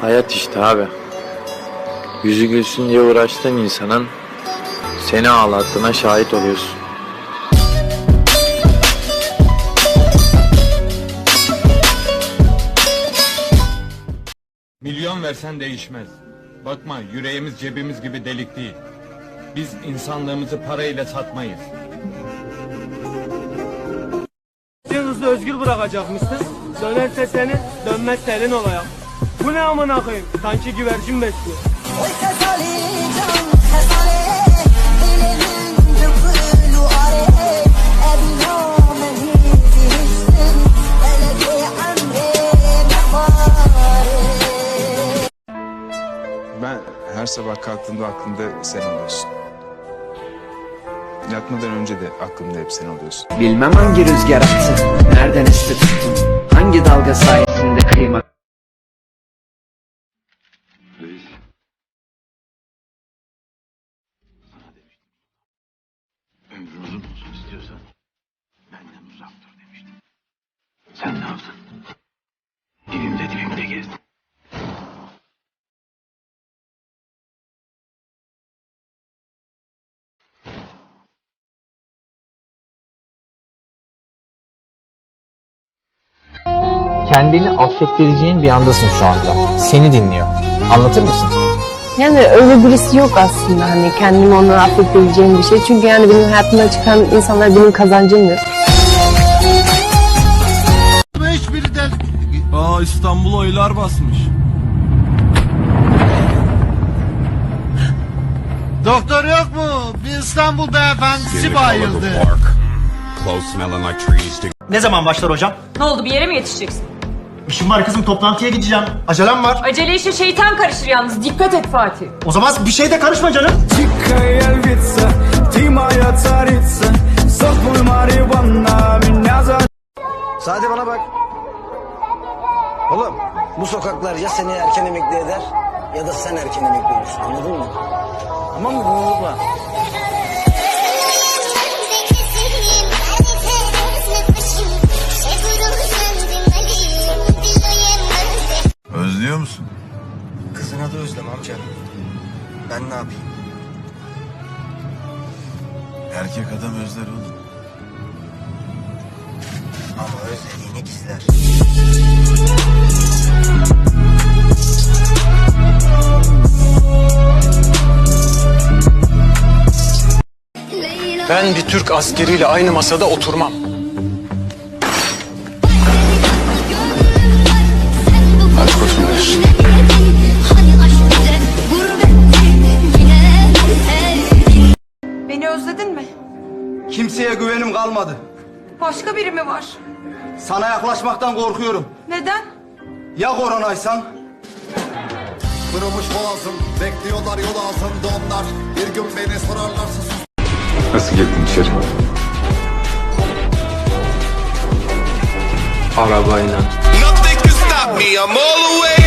Hayat işte abi. Yüzü gülsün diye uğraştığın insanın seni ağlattığına şahit oluyorsun. Milyon versen değişmez. Bakma yüreğimiz cebimiz gibi delik değil. Biz insanlığımızı parayla satmayız. Hızlı özgür bırakacakmışsın. Dönerse seni, dönmezse elin olaya. Bu ne amına koyayım? Sanki güvercin besliyor. Ben her sabah kalktığımda aklımda sen oluyorsun. Yatmadan önce de aklımda hep sen oluyorsun. Bilmem hangi rüzgar attı, nereden esti tuttun, hangi dalga sayesinde kıyma Dibimde dibimde gezdin. kendini affettireceğin bir andasın şu anda. Seni dinliyor. Anlatır mısın? Yani öyle birisi yok aslında hani kendimi ona affedebileceğim bir şey. Çünkü yani benim hayatımda çıkan insanlar benim kazancımdır. Oylar basmış. Doktor yok mu? Bir İstanbul beyefendisi bayıldı. Ne zaman başlar hocam? Ne oldu bir yere mi yetişeceksin? İşim var kızım toplantıya gideceğim. Acelem var. Acele işe şeytan karışır yalnız. Dikkat et Fatih. O zaman bir şey de karışma canım. Bu sokaklar ya seni erken emekli eder ya da sen erken emekli olursun anladın mı? Tamam mı? Bunu unutma. Özlüyor musun? Kızına da özlem amca. Ben ne yapayım? Erkek adam özler oğlum. Ama özlediğini gizler. Ben bir Türk askeriyle aynı masada oturmam. Aç kurtuluş. Beni özledin mi? Kimseye güvenim kalmadı. Başka biri mi var? Sana yaklaşmaktan korkuyorum. Neden? Ya koronaysan? Kırılmış boğazım. Bekliyorlar yol ağzımda onlar. Bir gün beni sorarlarsa sus. Nasıl girdin içeri? Arabayla. Nothing can stop me. I'm all the way